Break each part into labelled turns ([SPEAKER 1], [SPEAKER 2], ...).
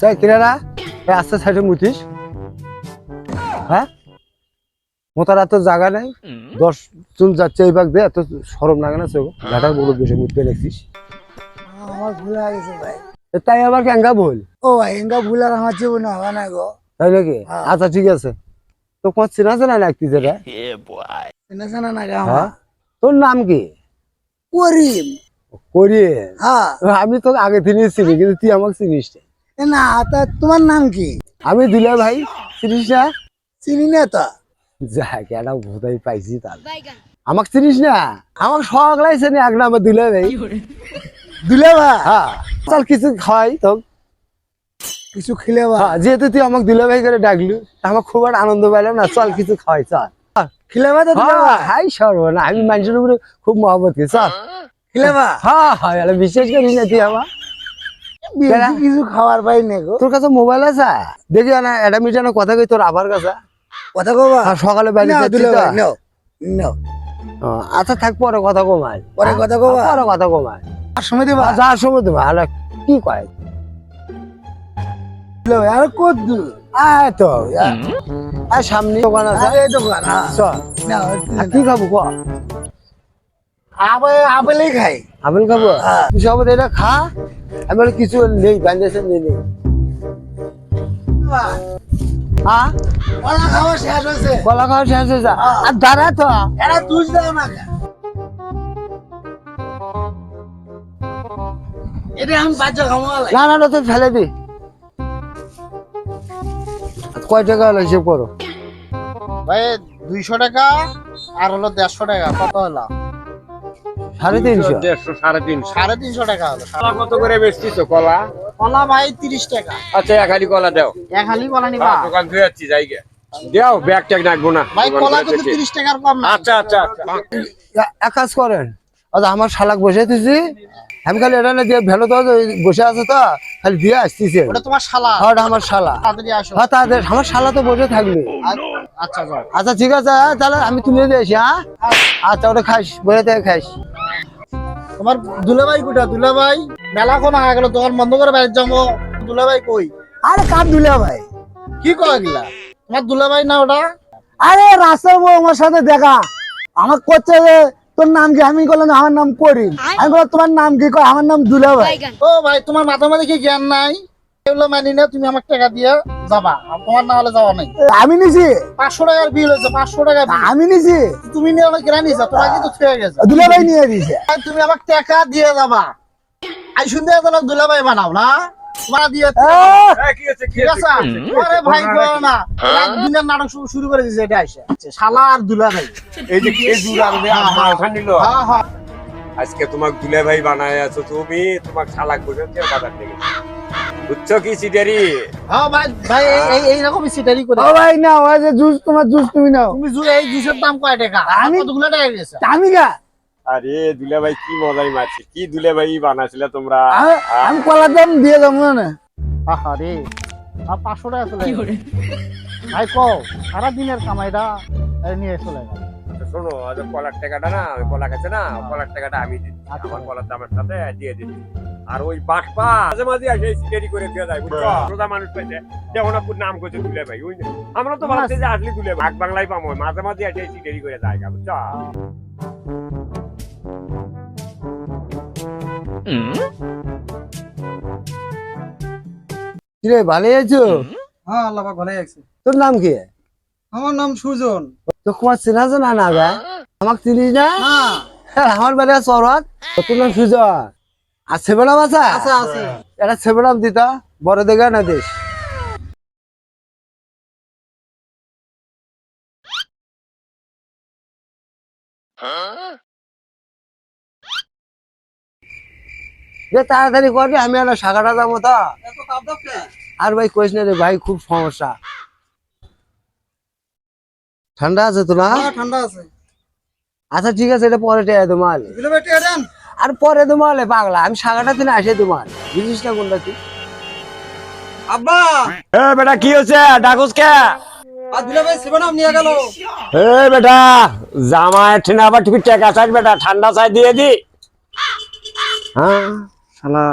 [SPEAKER 1] তাই কিনারা এই আস্তে সাইডে মুতিস। হ্যাঁ? মোতার এত জায়গা নেই। দশ জন যাচ্ছে এই ভাগ দে এত সরম লাগে না চোখ ঘাটার বসে
[SPEAKER 2] আমার ভুল হয়ে গেছে ভাই।
[SPEAKER 1] তাই আবার ক্যাঙ্গা বল
[SPEAKER 2] ও ভাই এঙ্গা ভুল আর আমার জীবনে হবে না গো।
[SPEAKER 1] তাই নাকি?
[SPEAKER 2] হ্যাঁ।
[SPEAKER 1] আচ্ছা ঠিক আছে। তো কোন চেনা চেনা লাগতিছে রে
[SPEAKER 2] চিনেছে না নাকি
[SPEAKER 1] হ্যাঁ।
[SPEAKER 2] আমার।
[SPEAKER 1] তোর নাম কি?
[SPEAKER 2] করিম।
[SPEAKER 1] করিয়ে
[SPEAKER 2] হ্যাঁ।
[SPEAKER 1] আমি তো আগে থেকে চিনি কিন্তু তুই আমাকে চিনিস না।
[SPEAKER 2] না তা তোমার নাম কি?
[SPEAKER 1] আমি দিলে ভাই চিনিস না?
[SPEAKER 2] চিনি না তো।
[SPEAKER 1] যা কেন ভোদাই পাইছি তার আমাকে চিনিস না? আমাকে শখ লাগছে না এক নাম্বার দিলে ভাই।
[SPEAKER 2] দিলে ভাই?
[SPEAKER 1] হ্যাঁ। চল কিছু খাই তো
[SPEAKER 2] কিছু খেলে ভাই
[SPEAKER 1] হ্যাঁ যেহেতু তুই আমাকে দিলে ভাই করে ডাকলু আমার খুব আর আনন্দ পাইলাম না চল কিছু খাই চল।
[SPEAKER 2] খেলে ভাই তো দিলে
[SPEAKER 1] হ্যাঁ, হাই সর্বনা আমি মানুষের উপরে খুব মহব্বত করি চল।
[SPEAKER 2] খেলে ভাই
[SPEAKER 1] হ্যাঁ হ্যাঁ বিশেষ করিস না তুই আমার
[SPEAKER 2] কিছু খাওয়ার পাই না গো।
[SPEAKER 1] তোর কাছে মোবাইল আছে? দেখি না এটা মিটানো কথা কই তোর আবার কাছে?
[SPEAKER 2] কথা কবা
[SPEAKER 1] আর সকালে বাইরে যাচ্ছি তো। আচ্ছা থাক পরে কথা কমাই
[SPEAKER 2] পরে কথা কবা?
[SPEAKER 1] পরে কথা কমাই
[SPEAKER 2] আর সময় দিবা?
[SPEAKER 1] যাওয়ার সময় দেবো আলা কি কয়?
[SPEAKER 2] ভাই আর কত দূর?
[SPEAKER 1] আয় তো আর সামনে দোকান আছে।
[SPEAKER 2] আরে এই দোকান হ্যাঁ
[SPEAKER 1] কি খাব ক?
[SPEAKER 2] আপেল আপেলই খাই।
[SPEAKER 1] আপেল খাব?
[SPEAKER 2] হ্যাঁ।
[SPEAKER 1] তুই সব এটা খা। আমি বলি কিছু নেই বাঞ্জেছে নেই নেই হ্যাঁ?
[SPEAKER 2] কলা খাওয়া শেষ হয়েছে।
[SPEAKER 1] কলা খাওয়া শেষ হয়ে। আর দাঁড়া তো।
[SPEAKER 2] এরা তুই দাও না এটা আমি বাচ্চা খাওয়া
[SPEAKER 1] না না না তুই ফেলে দি। কয় টাকা হলো হিসেব করো?
[SPEAKER 3] ভাই দুইশো টাকা আর হলো দেড়শো টাকা। কত হলো?
[SPEAKER 1] সাড়ে তিনশো?
[SPEAKER 4] দেড়শো সাড়ে তিনশো।
[SPEAKER 3] সাড়ে তিনশো টাকা হলো
[SPEAKER 4] কলা কত করে বেচছিস কলা?
[SPEAKER 3] কলা ভাই তিরিশ টাকা।
[SPEAKER 4] আচ্ছা এক হালি কলা দাও।
[SPEAKER 3] এক হালি কলা নিবা?
[SPEAKER 4] হ্যাঁ, দোকান ধুয়ে যাচ্ছি যাই গে দেও ব্যাগ ট্যাগ রাখব না।
[SPEAKER 3] ভাই কলা কিন্তু তিরিশ টাকার কম না।
[SPEAKER 4] আচ্ছা আচ্ছা আচ্ছা।
[SPEAKER 1] এক কাজ করেন আমার শালাক বসে দিছি আমি খালি এটা না দিয়ে ভেলো তো বসে আছে তো খালি দিয়ে আসতেছে।
[SPEAKER 3] ওটা তোমার শালা।
[SPEAKER 1] হ্যাঁ ওটা আমার শালা।
[SPEAKER 3] তাড়াতাড়ি আসো।
[SPEAKER 1] হ্যাঁ তাদের আমার শালা তো বসে থাকবে।
[SPEAKER 3] আচ্ছা যাও।
[SPEAKER 1] আচ্ছা ঠিক আছে তাহলে আমি তুলে দিয়েছি হ্যাঁ। আচ্ছা ওটা খাইস বসে থেকে খাইস
[SPEAKER 3] তোমার দুলাভাই কোটা? দুলাভাই মেলা কোন আগা গেল? দোকান বন্ধ করে বাইরে যাব। দুলাভাই কই?
[SPEAKER 2] আরে কার দুলাভাই? ভাই
[SPEAKER 3] কি কয় গিলা তোমার দুলাভাই না ওটা?
[SPEAKER 2] আরে রাস্তায় বউ আমার সাথে দেখা। আমার করছে যে তোর নাম কি? আমি বললাম আমার নাম করিম। আমি বললাম তোমার নাম কি? কয় আমার নাম দুলাভাই।
[SPEAKER 3] ও ভাই তোমার মাথা মাথা কি জ্ঞান নাই? এগুলো মানি না তুমি আমার টাকা দিয়ে যাবা। তোমার না হলে যাওয়া নাই।
[SPEAKER 2] আমি নিছি।
[SPEAKER 3] পাঁচশো টাকার বিল হয়েছে পাঁচশো টাকা
[SPEAKER 2] আমি নিছি।
[SPEAKER 3] তুমি নিয়ে অনেক কেনা নিয়েছো তোমার কিন্তু ছুঁয়ে গেছে।
[SPEAKER 2] দুলা ভাই নিয়ে দিছে
[SPEAKER 3] তুমি আমার টাকা দিয়ে যাবা। আই শুনতে তোমার দুলাভাই বানাও না। তোমার দিয়ে
[SPEAKER 2] আহ,
[SPEAKER 4] এই, কি হচ্ছে কি
[SPEAKER 3] ঠিক
[SPEAKER 4] হচ্ছে,
[SPEAKER 3] আছে?
[SPEAKER 4] কি হচ্ছে?
[SPEAKER 3] আরে ভাই গো না। এক দিনের নাটক শুরু- শুরু করে দিয়েছে এটা আচ্ছা, শালা আর দুলাভাই।
[SPEAKER 4] এই যে খেজুর আর যে মালটা নিল।
[SPEAKER 3] হ্যাঁ হ্যাঁ।
[SPEAKER 4] আজকে তোমাক দুলে ভাই বানায় আছো তুমি তোমাক শালাক বাজার থেকে বুঝছ কি সিটারি
[SPEAKER 3] হ্যাঁ ভাই ভাই এই- এই এইরকমই সিটারি করে।
[SPEAKER 2] ও ভাই না ওই যে জুস তোমার জুস তুমি নাও।
[SPEAKER 3] তুমি এই জুসের দাম কয় টাকা?
[SPEAKER 2] আমি-
[SPEAKER 3] কতগুলো টাকা গেছে
[SPEAKER 2] আমি গা
[SPEAKER 4] আরে দুলে ভাই কি মজাই মারছে। কি দুলে ভাই বানাছিলে তোমরা
[SPEAKER 2] আমি- কলার দাম দিয়ে যাব না
[SPEAKER 3] আরে আর পাঁচশো টাকা চলে ভাই কও সারা দিনের কামাইটা নিয়ে চলে গেল।
[SPEAKER 4] আচ্ছা, শোনো আজ কলার টাকাটা না ওই কলা খাচ্ছে না কলার টাকাটা আমি দিচ্ছি। আমার কলার দামের সাথে দিয়ে দিচ্ছি। আর ওই বাটপা মাঝে মাঝে আসে সিটারি করে দিয়ে যায় বুঝছ? রোজা মানুষ পেয়েছে দেখো না পুরো নাম করছে দুলে ভাই ওই আমরা তো ভাবছি যে আসলে দুলে ভাগ বাংলায় পাবো মাঝে মাঝে আসে সিটারি করে যায় বুঝছ?
[SPEAKER 1] কিরে ভালো আছো?
[SPEAKER 2] হ্যাঁ আল্লাহ ভালো আছে।
[SPEAKER 1] তোর নাম কি?
[SPEAKER 2] আমার নাম সুজন।
[SPEAKER 1] তো তোমার চেনা জানা না গা আমাকে চিনিস না?
[SPEAKER 2] হ্যাঁ।
[SPEAKER 1] হ্যাঁ, আমার বাড়ি চরত তোর নাম সুজন। আর সেবেনাম আছে এটা সেবেনাম দিত বড় দেখে না দিস। যে তাড়াতাড়ি করবি আমি আর শাখাটা যাব তো। আর ভাই কইস না রে ভাই খুব সমস্যা। ঠান্ডা আছে তো না?
[SPEAKER 2] হ্যাঁ ঠান্ডা আছে।
[SPEAKER 1] আচ্ছা ঠিক আছে এটা পরে টেয়া
[SPEAKER 2] দেন।
[SPEAKER 1] আর পরে তোমার পাগলা আমি শাখাটা দিনে আসে তোমার বুঝিস না কোনটা তুই
[SPEAKER 2] আব্বা!
[SPEAKER 4] এ বেটা কি হচ্ছে ডাকুস কে? বেটা আবার টাকা চাই বেটা ঠান্ডা চাই দিয়ে দি।
[SPEAKER 1] হ্যাঁ?
[SPEAKER 4] শালা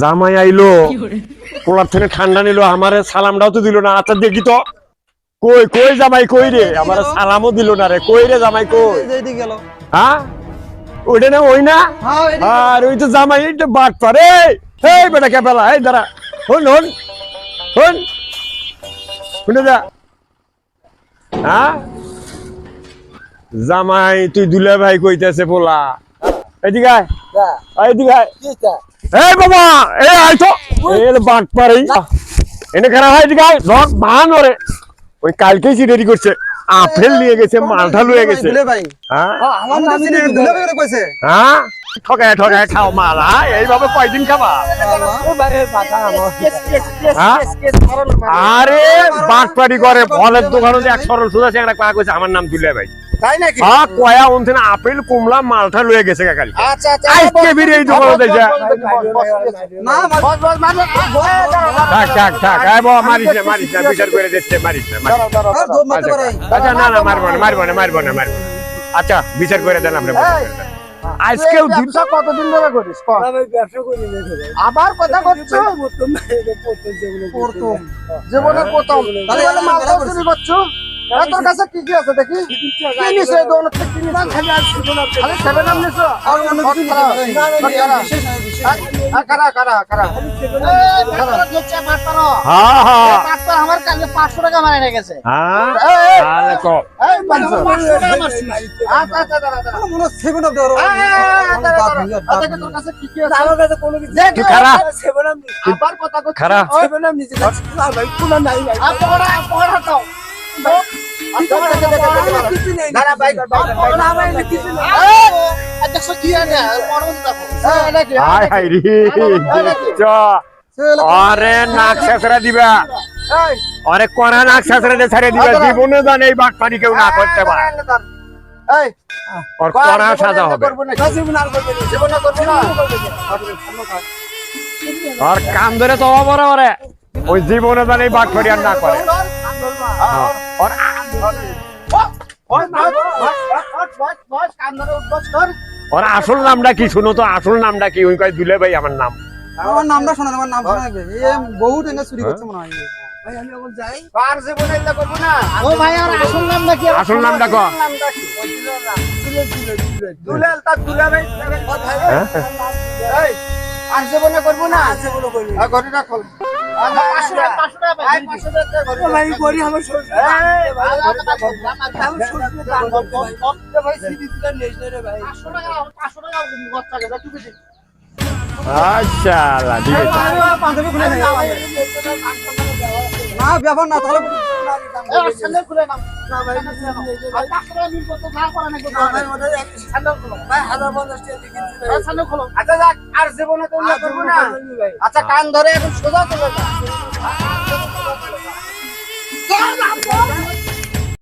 [SPEAKER 4] জামাই আইলো। পোলার থেকে ঠান্ডা নিল আমারে সালামটাও তো দিল না আচ্ছা দেখি তো। কই কই জামাই কই রে? আমার সালামও দিল না রে কই রে জামাই কই?
[SPEAKER 2] গেল।
[SPEAKER 4] হ্যাঁ? ওইটা না ওই না?
[SPEAKER 2] হ্যাঁ
[SPEAKER 4] আর ওই তো জামাই বাট পারে এই বেটা কে পেলা? এই দাঁড়া হন হন হন শুনে যা। হ্যাঁ? জামাই তুই দুলে ভাই কইতেছে পোলা। এদিকে আয়। এদিকে আয়। এই বাবা আয় তো। এই। বাট পারে এনে খারাপ হয় এদিকে আয়। ধর ভান ওরে। ওই কালকেই রেডি করছে। আপেল নিয়ে গেছে মালটা লুয়ে গেছে
[SPEAKER 2] ভাই
[SPEAKER 4] হ্যাঁ হ্যাঁ ঠকায় ঠকায় খাও মাল হ্যাঁ এইভাবে কয়দিন খাবা হ্যাঁ? আরে বাটপাড়ি করে ফলের দোকানে এক সরল সুদা একটা কয়া কইছে আমার নাম দুলিয়া ভাই
[SPEAKER 2] তাই নাকি
[SPEAKER 4] হ্যাঁ কয়া উনতে আপেল কমলা মালটা লয়ে গেছে কাকাল
[SPEAKER 2] আচ্ছা আচ্ছা
[SPEAKER 4] আজকে বিরে এই দোকানে দেখছে
[SPEAKER 2] না বস বস মানে
[SPEAKER 4] থাক থাক থাক এই বাবা মারিস না মারিস না বিচার করে দিচ্ছে মারিস না আচ্ছা, আচ্ছা না না মারবো না মারবো না মারবো না মারবো আচ্ছা বিচার করে দেন আপনি বিচার করে দেন। আজকেও
[SPEAKER 3] ব্যবসা কতদিন ধরে করিস আবার কথা করছ প্রথম প্রথম
[SPEAKER 2] তাহলে
[SPEAKER 3] চুরি তোর কাছে কি কি আছে দেখি কি নিছো দোকান থেকে কি নিছো খালি সেভেন আপ নিছো
[SPEAKER 2] আর অন্য কিছু
[SPEAKER 3] খারা,
[SPEAKER 2] নেই।
[SPEAKER 3] খারা,
[SPEAKER 2] নাই,
[SPEAKER 3] হ্যাঁ, হ্যাঁ, খারা, খারা, খারা। এই, খারা, হচ্ছে বাটপাড়া।
[SPEAKER 4] হ্যাঁ হ্যাঁ
[SPEAKER 3] এই বাটপাড়া আমার কালকে 500 টাকা মারাই রেখেছে।
[SPEAKER 4] হ্যাঁ
[SPEAKER 3] এই, এই,
[SPEAKER 4] তাহলে কো
[SPEAKER 3] এই, 500 টাকা মারছিস। আচ্ছা, আচ্ছা, দাঁড়া, দাঁড়া।
[SPEAKER 2] মনে হয় seven of the hour।
[SPEAKER 3] এই, এই, এই, দাঁড়া,
[SPEAKER 2] বাদ
[SPEAKER 3] দাঁড়া।
[SPEAKER 2] হয়ে যাক,
[SPEAKER 3] আচ্ছা,
[SPEAKER 2] বাদ
[SPEAKER 3] কি তোর
[SPEAKER 2] হয়ে
[SPEAKER 3] কাছে কি কি আছে? যে
[SPEAKER 4] তুই
[SPEAKER 3] কি
[SPEAKER 4] খারা।
[SPEAKER 3] আছে? আবার কথা। আচ্ছা? পড়া বলতে থাকো। এই, এটা কি?
[SPEAKER 4] হাই হাই রে চ। আরে নাক দিবা। কোনা নাক দিয়ে ছেড়ে দিবা। জীবনে জানে এই বাট পানি কেউ না করতে পারে।
[SPEAKER 3] এই,
[SPEAKER 4] ওর কোনা সাজা হবে।
[SPEAKER 3] করব না। জীবনে করব না।
[SPEAKER 4] আর কান ধরে তো বড় বড় ওই জীবনে জানে এই পানি আর না করে। আর
[SPEAKER 3] ওই, বস, বস, বস, বস, বস, কান ধরে উঠবস কর।
[SPEAKER 4] ওর আসল নামটা কি শুনো তো আসল নামটা কি ওই কয় দুলে ভাই আমার নাম
[SPEAKER 2] আমার নামটা আমার নাম শোনা এ বহুত এনে চুরি করছে মনে হয়
[SPEAKER 3] আর জীবনে এটা করব না। ও ভাই, আমার আসল নামটা কি?
[SPEAKER 4] আসল নামটা কও।
[SPEAKER 3] নামটা কি? দুলাল, তার দুলাল ভাই।
[SPEAKER 4] হ্যাঁ?
[SPEAKER 3] এই, আর জীবনে করব না। আর ঘড়িটা খোল।
[SPEAKER 4] আচ্ছা
[SPEAKER 2] না ব্যাপার না তাহলে
[SPEAKER 3] আর আচ্ছা, জীবনে। আচ্ছা কান ধরে এখন সোজা চলে যা।